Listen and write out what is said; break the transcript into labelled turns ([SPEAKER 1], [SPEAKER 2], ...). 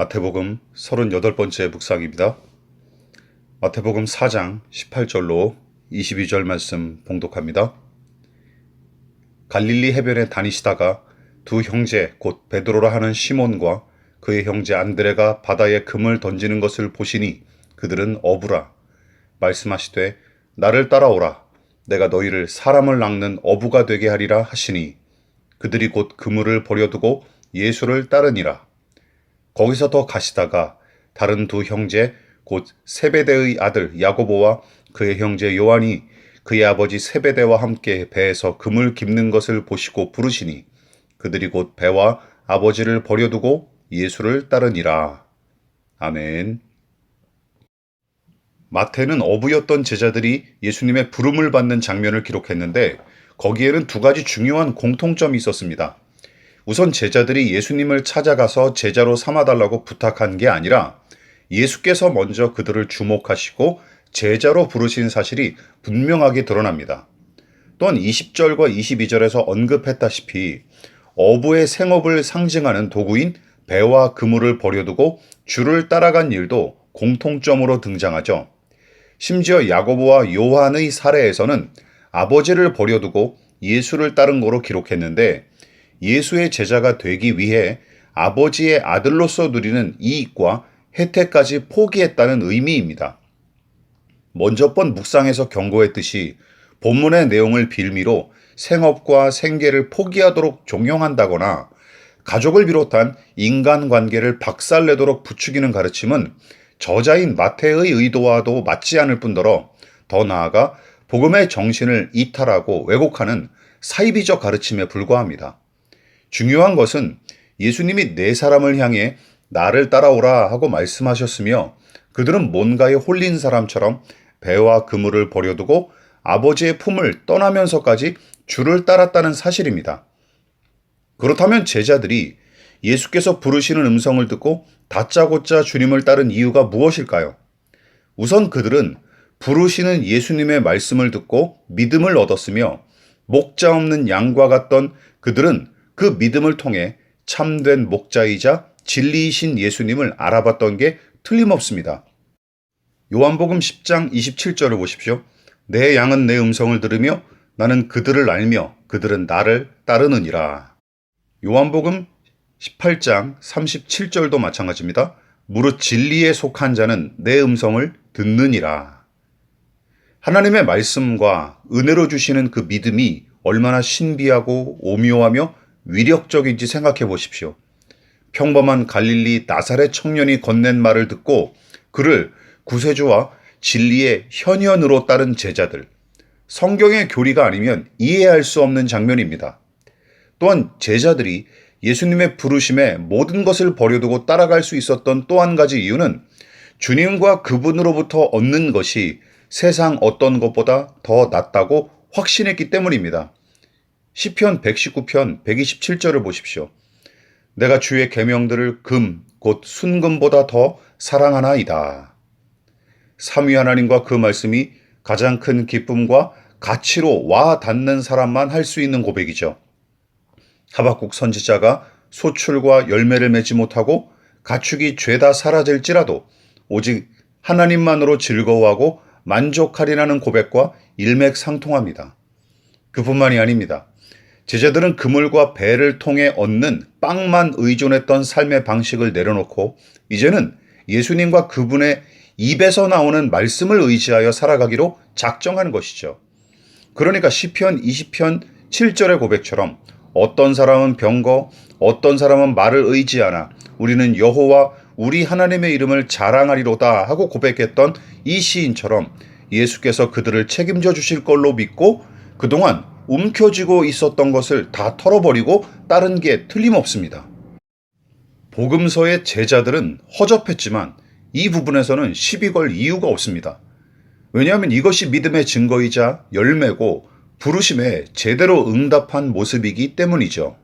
[SPEAKER 1] 마태복음 38번째 묵상입니다. 마태복음 4장 18절로 22절 말씀 봉독합니다. 갈릴리 해변에 다니시다가 두 형제 곧 베드로라 하는 시몬과 그의 형제 안드레가 바다에 금을 던지는 것을 보시니 그들은 어부라 말씀하시되 나를 따라오라 내가 너희를 사람을 낚는 어부가 되게 하리라 하시니 그들이 곧 그물을 버려두고 예수를 따르니라 거기서 더 가시다가 다른 두 형제 곧 세베대의 아들 야고보와 그의 형제 요한이 그의 아버지 세베대와 함께 배에서 금을 깁는 것을 보시고 부르시니 그들이 곧 배와 아버지를 버려두고 예수를 따르니라. 아멘. 마태는 어부였던 제자들이 예수님의 부름을 받는 장면을 기록했는데 거기에는 두 가지 중요한 공통점이 있었습니다. 우선 제자들이 예수님을 찾아가서 제자로 삼아달라고 부탁한 게 아니라 예수께서 먼저 그들을 주목하시고 제자로 부르신 사실이 분명하게 드러납니다. 또한 20절과 22절에서 언급했다시피 어부의 생업을 상징하는 도구인 배와 그물을 버려두고 주를 따라간 일도 공통점으로 등장하죠. 심지어 야고보와 요한의 사례에서는 아버지를 버려두고 예수를 따른 거로 기록했는데 예수의 제자가 되기 위해 아버지의 아들로서 누리는 이익과 혜택까지 포기했다는 의미입니다. 먼저 번 묵상에서 경고했듯이 본문의 내용을 빌미로 생업과 생계를 포기하도록 종용한다거나 가족을 비롯한 인간관계를 박살내도록 부추기는 가르침은 저자인 마태의 의도와도 맞지 않을 뿐더러 더 나아가 복음의 정신을 이탈하고 왜곡하는 사이비적 가르침에 불과합니다. 중요한 것은 예수님이 네 사람을 향해 나를 따라오라 하고 말씀하셨으며 그들은 뭔가에 홀린 사람처럼 배와 그물을 버려두고 아버지의 품을 떠나면서까지 주를 따랐다는 사실입니다. 그렇다면 제자들이 예수께서 부르시는 음성을 듣고 다짜고짜 주님을 따른 이유가 무엇일까요? 우선 그들은 부르시는 예수님의 말씀을 듣고 믿음을 얻었으며 목자 없는 양과 같던 그들은 그 믿음을 통해 참된 목자이자 진리이신 예수님을 알아봤던 게 틀림없습니다. 요한복음 10장 27절을 보십시오. 내 양은 내 음성을 들으며 나는 그들을 알며 그들은 나를 따르느니라. 요한복음 18장 37절도 마찬가지입니다. 무릇 진리에 속한 자는 내 음성을 듣느니라. 하나님의 말씀과 은혜로 주시는 그 믿음이 얼마나 신비하고 오묘하며 위력적인지 생각해 보십시오. 평범한 갈릴리 나사렛 청년이 건넨 말을 듣고 그를 구세주와 진리의 현현으로 따른 제자들. 성경의 교리가 아니면 이해할 수 없는 장면입니다. 또한 제자들이 예수님의 부르심에 모든 것을 버려두고 따라갈 수 있었던 또 한 가지 이유는 주님과 그분으로부터 얻는 것이 세상 어떤 것보다 더 낫다고 확신했기 때문입니다. 시편 119편 127절을 보십시오. 내가 주의 계명들을 금, 곧 순금보다 더 사랑하나이다. 삼위 하나님과 그 말씀이 가장 큰 기쁨과 가치로 와 닿는 사람만 할 수 있는 고백이죠. 하박국 선지자가 소출과 열매를 맺지 못하고 가축이 죄다 사라질지라도 오직 하나님만으로 즐거워하고 만족하리라는 고백과 일맥상통합니다. 그뿐만이 아닙니다. 제자들은 그물과 배를 통해 얻는 빵만 의존했던 삶의 방식을 내려놓고 이제는 예수님과 그분의 입에서 나오는 말씀을 의지하여 살아가기로 작정하는 것이죠. 그러니까 시편 20편 7절의 고백처럼 어떤 사람은 병거, 어떤 사람은 말을 의지하나 우리는 여호와 우리 하나님의 이름을 자랑하리로다 하고 고백했던 이 시인처럼 예수께서 그들을 책임져 주실 걸로 믿고 그동안 움켜쥐고 있었던 것을 다 털어버리고 따른 게 틀림없습니다. 복음서의 제자들은 허접했지만 이 부분에서는 시비 걸 이유가 없습니다. 왜냐하면 이것이 믿음의 증거이자 열매고 부르심에 제대로 응답한 모습이기 때문이죠.